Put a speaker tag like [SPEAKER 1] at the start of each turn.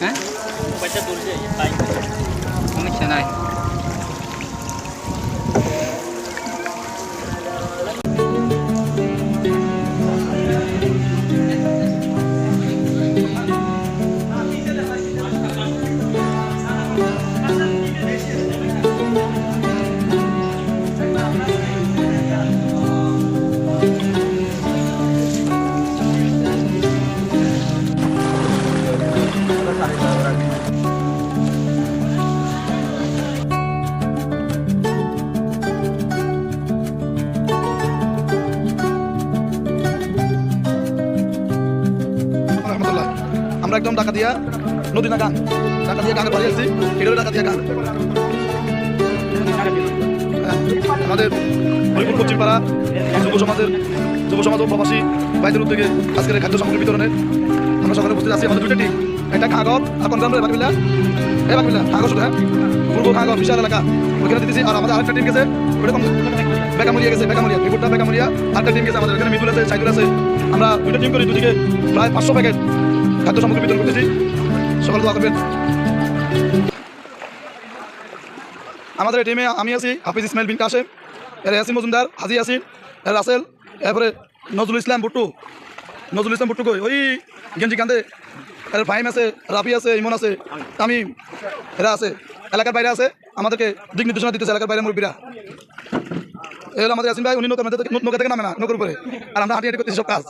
[SPEAKER 1] হ্যাঁ? সমস্যা নাই। একদম ডাকা দিয়া নদী না গান ঢাকা দিয়ে গানে বাড়ি আসছি। ঢাকা দিয়া গান হ্যাঁ, আমাদের হরিপুর পশ্চিম পাড়া যুব সমাজের যুব সমাজ ও প্রবাসী ভাইদের উদ্যোগে আজকের খাদ্য সামগ্রী বিতরণের আমরা সকালে উপস্থিত আছি আমাদের দুইটা টিম একটা কাগজ আর কোন গ্রাম বাকিবিল্লা এ বাকিবিল্লা কাগজ হ্যাঁ? পূর্ব কাগজ বিশাল এলাকা। ওইখানে দিতেছি আর আমাদের আরেকটা টিম গেছে কম বেকামুরিয়া গেছে বেকামুরিয়া রিপোর্টটা বেকামুরিয়া আরেকটা টিম গেছে আমাদের এখানে মিতুল আছে সাইদুল আছে। আমরা দুইটা টিম করি দুদিকে প্রায় পাঁচশো প্যাকেট খাদ্য সামগ্রী বিতরণ করতেছি সকাল দোয়া করবেন। আমাদের টিমে আমি আছি, হাফিজ ইসমাইল বিন কাশেম, এর ইয়াসিন মজুমদার, হাজি ইয়াসিন, এর রাসেল, এরপরে নজরুল ইসলাম ভুট্টু। নজরুল ইসলাম ভুট্টু কই? ওই গেঞ্জি কান্দে এর ফাইম আছে, রাফি আছে, ইমন আছে, তামিম, এরা আছে। এলাকার বাইরে আছে, আমাদেরকে দিক নির্দেশনা দিতেছে এলাকার বাইরে মুরব্বীরা। হলো আমাদের ইয়াসিন ভাই, উনি নৌকা থেকে নামে না, নৌকার উপরে। আর আমরা হাঁটি হাঁটি করতেছি সব কাজ।